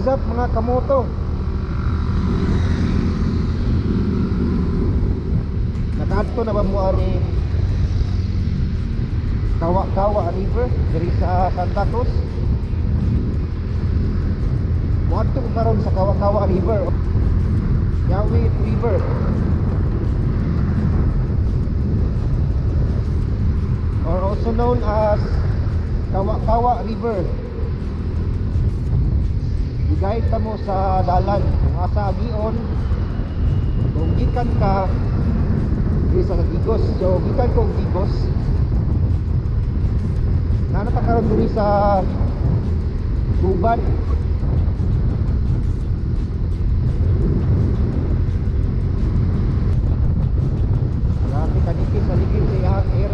What's up mga kamoto? Nakaadto na ba mo ani Kawa-Kawa River diri sa Santa Cruz? Muadto karon sa Kawa-Kawa River. Yawit River. Or also known as Kawa-Kawa River. Igay ka mo sa dalan. Kung asa agion kung gikan ka diri sa Gigos. So gikan ko og Gigos. Na natakaroon diri sa Guban. Grabe kanipis sa ligid sa iyang air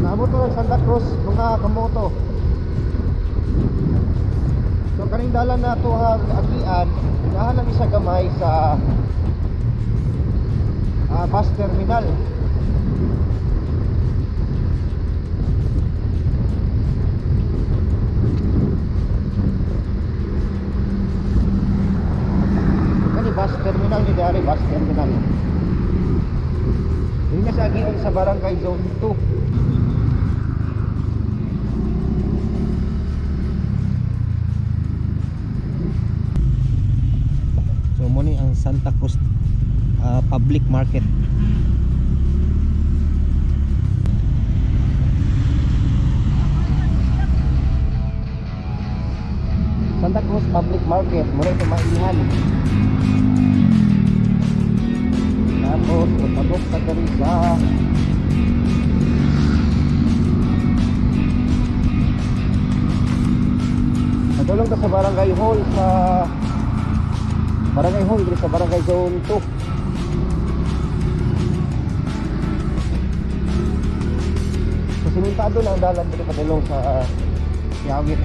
Namo to lang Santa Cruz mga kamoto. So kaning dalan na to ha agian, nahanap isa gamay sa ah, bus terminal. Kani bus terminal ni dari bus terminal. Na sa agian sa barangay zone 2. Mo ni ang Santa Cruz ah, Public Market. Santa Cruz Public Market, muna ito mailihan. Tapos, dali sa Natulong ka sa barangay hall sa Barangay Hall dito sa Barangay Zone 2. So simentado na ang dalan dito padulong sa uh, Kiawit.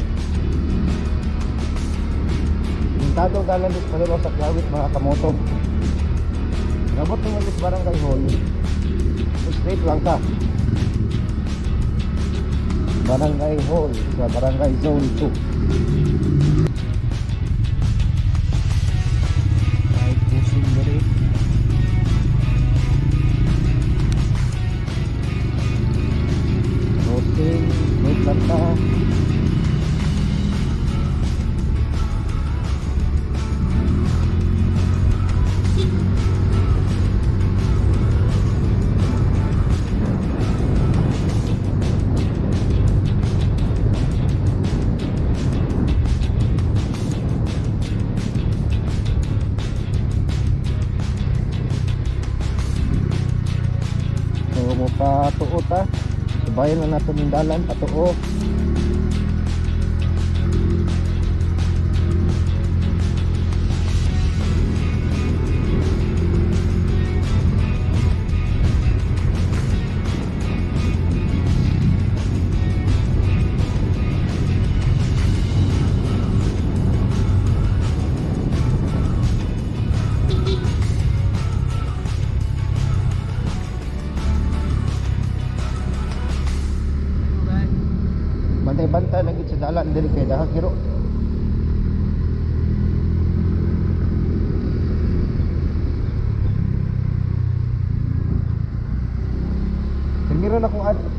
Simentado ang dalan dito padulong sa Kiawit mga kamoto. Nabot mo sa Barangay Hall. Straight lang ka. Barangay Hall sa Barangay Zone 2. Subayan na nato ning dalan patuo.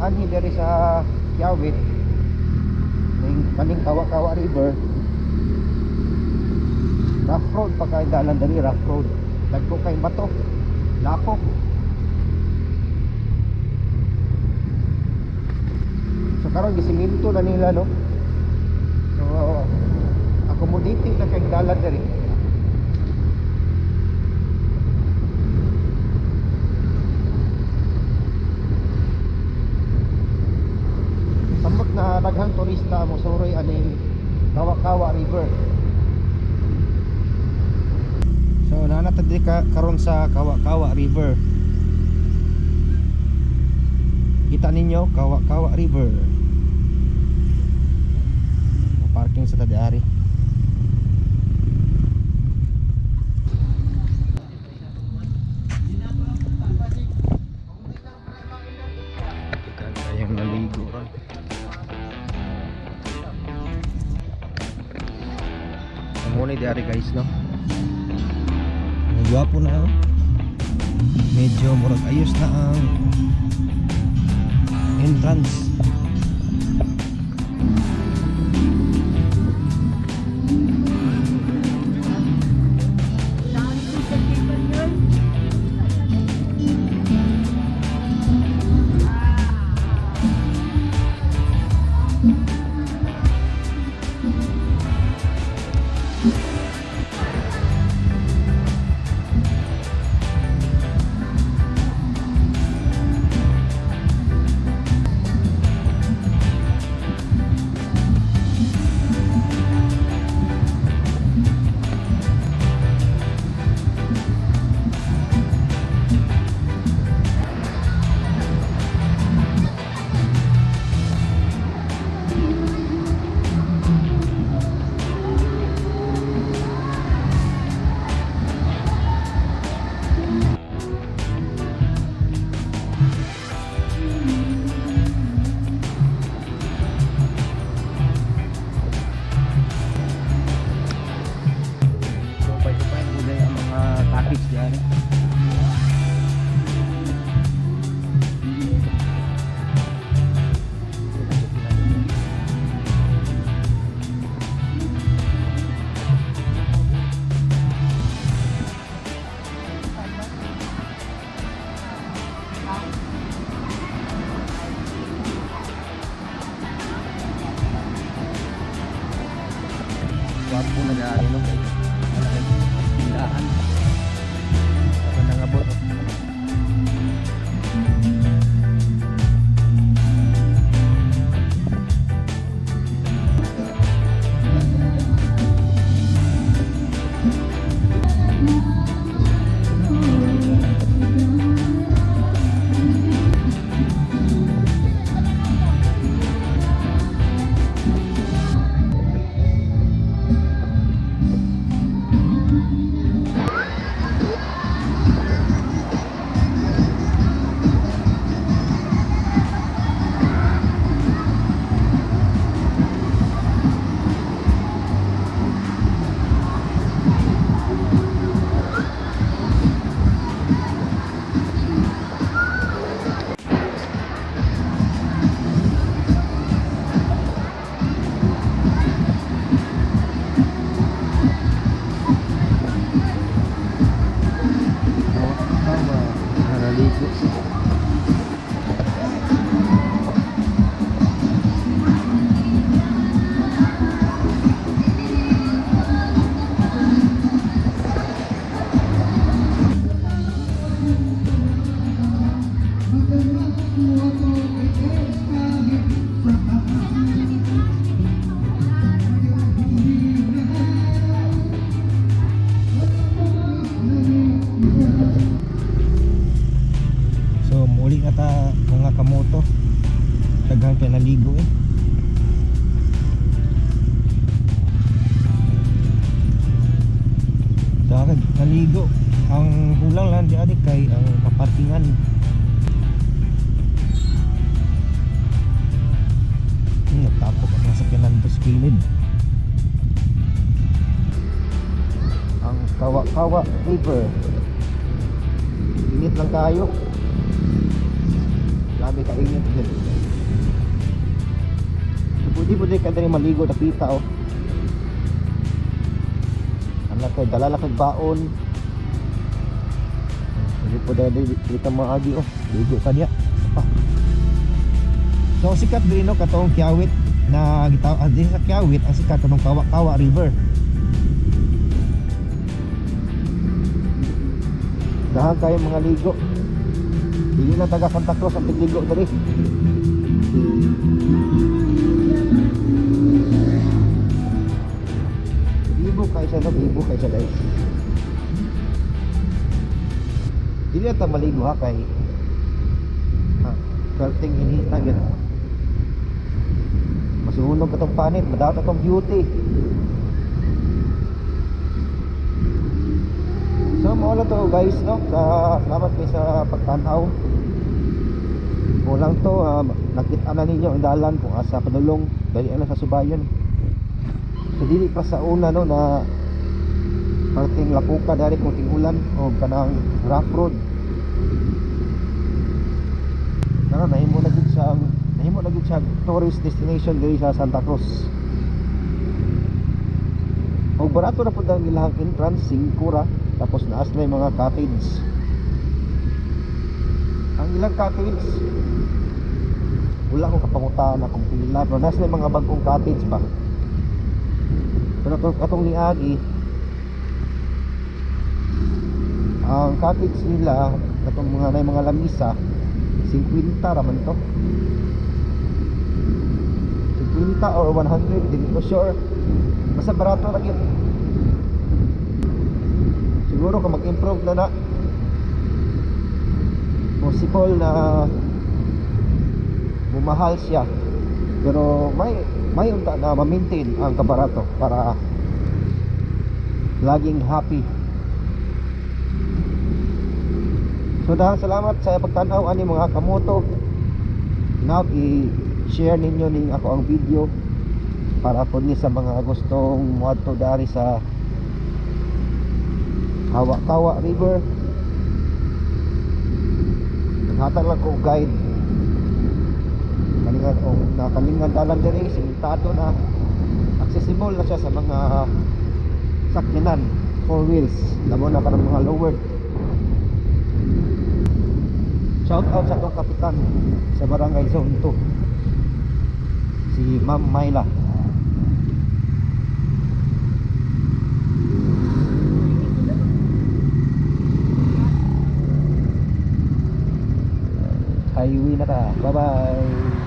Anhi diri sa Yawit. Ning kaning Kawa-Kawa River. Rough road pa kay diri rough road. Dagko kay bato. Lapok. So karon gisiminto na nila no. So accommodating na kay dalan diri. Na daghang turista mo suroy aning Kawa-Kawa River. So nanatad ka karon sa Kawa-Kawa River. Kita ninyo, Kawa Kawa River. Parking sa Tadari. Muna diari guys no. Gwapo na oh. Medyo murag ayos na ang entrance. So muli na ta mga kamoto. Daghan kay naligo eh. Daghan naligo. Ang kulang lang di kay ang kaparkingan. Kilid. Ang kawa-kawa river. Init lang kayo. Grabe ka init din. Pwede po din ka din maligo na pita oh. Anak kay dala kag baon. Pwede po din dito maagi oh. Ligo ka diya. Pa. So sikat din no katong Kiawit na gitaw ah, din sa Kiawit ang sikat katong Kawa-Kawa River. Dahan kayo mga ligo. Hindi na taga Santa Cruz ang tigligo dali. Bibo kayo siya no, bibo kayo siya guys. Hindi na maligo ha kay ha. perting inita yun masunog ka tong panit. Madawat atong beauty. So lang to guys no? Sa salamat kayo sa pagtanaw. Kulang to, ah, nakita na ninyo ang dalan kung asa padulong dali na sa subayon. So dili pa sa una no na parting lapuka dari kung tingulan o kanang rough road. Kana nahimo na na gid siya tourist destination diri sa Santa Cruz. Og barato na pud ang ilang entrance 5 ra tapos naas na mga cottage. Ang ilang cottage wala ko kapangutan na kung pila pero nasa yung mga bagong cottage pa pero katong, katong ni Agi ang cottage nila katong mga na mga lamisa 50 raman to 50 or 100 hindi ko sure. Basta barato lagi siguro kung mag-improve na na. Possible na bumahal siya. Pero may may unta na ma-maintain ang kabarato para laging happy. So dahil salamat sa pagtanaw ani mga kamoto. Now i-share ninyo ning ako ang video para po ni sa mga gustong muadto dari sa Hawa-Kawa River. Naghatag lang ko guide. Kalingan o nakalingan dalan diri simentado na. Accessible na siya sa mga sakyanan four wheels. Labo na karang mga lowered shout out sa atong kapitan sa barangay zone 2 thì may là thay win đó à bye bye.